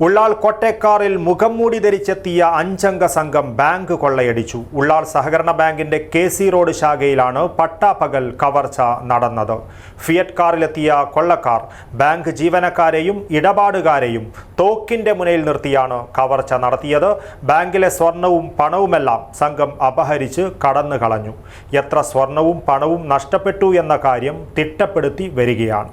ഉള്ളാൾ കൊട്ടേക്കാറിൽ മുഖം മൂടി ധരിച്ചെത്തിയ അഞ്ചംഗ സംഘം ബാങ്ക് കൊള്ളയടിച്ചു. ഉള്ളാൾ സഹകരണ ബാങ്കിന്റെ കെ സി റോഡ് ശാഖയിലാണ് പട്ടാപ്പകൽ കവർച്ച നടന്നത്. ഫിയറ്റ് കാറിലെത്തിയ കൊള്ളക്കാർ ബാങ്ക് ജീവനക്കാരെയും ഇടപാടുകാരെയും തോക്കിന്റെ മുനയിൽ നിർത്തിയാണ് കവർച്ച നടത്തിയത്. ബാങ്കിലെ സ്വർണവും പണവുമെല്ലാം സംഘം അപഹരിച്ച് കടന്നു കളഞ്ഞു എത്ര സ്വർണവും പണവും നഷ്ടപ്പെട്ടു എന്ന കാര്യം തിട്ടപ്പെടുത്തി വരികയാണ്.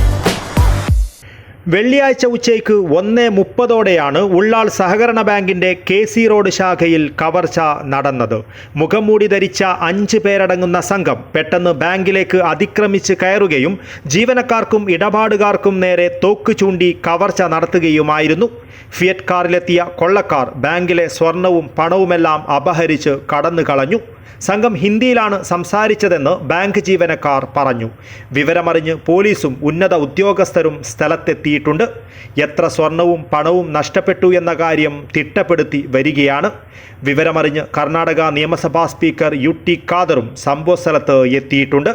വെള്ളിയാഴ്ച ഉച്ചയ്ക്ക് ഒന്ന് മുപ്പതോടെയാണ് ഉള്ളാൾ സഹകരണ ബാങ്കിന്റെ കെ സി റോഡ് ശാഖയിൽ കവർച്ച നടന്നത്. മുഖംമൂടി ധരിച്ച അഞ്ച് പേരടങ്ങുന്ന സംഘം പെട്ടെന്ന് ബാങ്കിലേക്ക് അതിക്രമിച്ച് കയറുകയും ജീവനക്കാർക്കും ഇടപാടുകാർക്കും നേരെ തോക്ക് ചൂണ്ടി കവർച്ച നടത്തുകയുമായിരുന്നു. ഫിയറ്റ് കാറിലെത്തിയ കൊള്ളക്കാർ ബാങ്കിലെ സ്വർണവും പണവുമെല്ലാം അപഹരിച്ച് കടന്നു കളഞ്ഞു സംഘം ഹിന്ദിയിലാണ് സംസാരിച്ചതെന്ന് ബാങ്ക് ജീവനക്കാർ പറഞ്ഞു. വിവരമറിഞ്ഞ് പോലീസും ഉന്നത ഉദ്യോഗസ്ഥരും സ്ഥലത്തെത്തിയിട്ടുണ്ട്. എത്ര സ്വർണവും പണവും നഷ്ടപ്പെട്ടു എന്ന കാര്യം തിട്ടപ്പെടുത്തി വരികയാണ്. വിവരമറിഞ്ഞ് കർണാടക നിയമസഭാ സ്പീക്കർ യു ടി ഖാദറും സംഭവസ്ഥലത്ത് എത്തിയിട്ടുണ്ട്.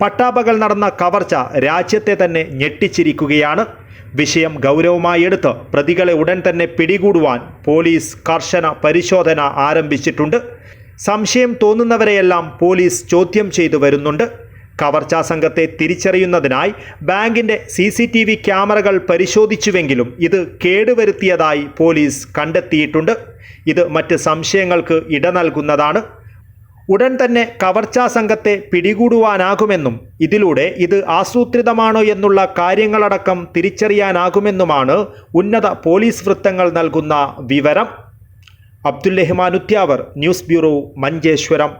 പട്ടാപകൽ നടന്ന കവർച്ച രാജ്യത്തെ തന്നെ ഞെട്ടിച്ചിരിക്കുകയാണ്. വിഷയം ഗൗരവമായി എടുത്ത് പ്രതികളെ ഉടൻ തന്നെ പിടികൂടുവാൻ പോലീസ് കർശന പരിശോധന ആരംഭിച്ചിട്ടുണ്ട്. സംശയം തോന്നുന്നവരെയെല്ലാം പോലീസ് ചോദ്യം ചെയ്തു വരുന്നുണ്ട്. കവർച്ചാ സംഘത്തെ തിരിച്ചറിയുന്നതിനായി ബാങ്കിന്റെ സി സി ടി വി ക്യാമറകൾ പരിശോധിച്ചുവെങ്കിലും ഇത് കേടുവരുത്തിയതായി പോലീസ് കണ്ടെത്തിയിട്ടുണ്ട്. ഇത് മറ്റ് സംശയങ്ങൾക്ക് ഇട നൽകുന്നതാണ്. ഉടൻ തന്നെ കവർച്ചാ സംഘത്തെ പിടികൂടുവാനാകുമെന്നും ഇതിലൂടെ ഇത് ആസൂത്രിതമാണോ എന്നുള്ള കാര്യങ്ങളടക്കം തിരിച്ചറിയാനാകുമെന്നുമാണ് ഉന്നത പോലീസ് വൃത്തങ്ങൾ നൽകുന്ന വിവരം. Abdul Rahman Uthyavar news bureau Manjeshwaram.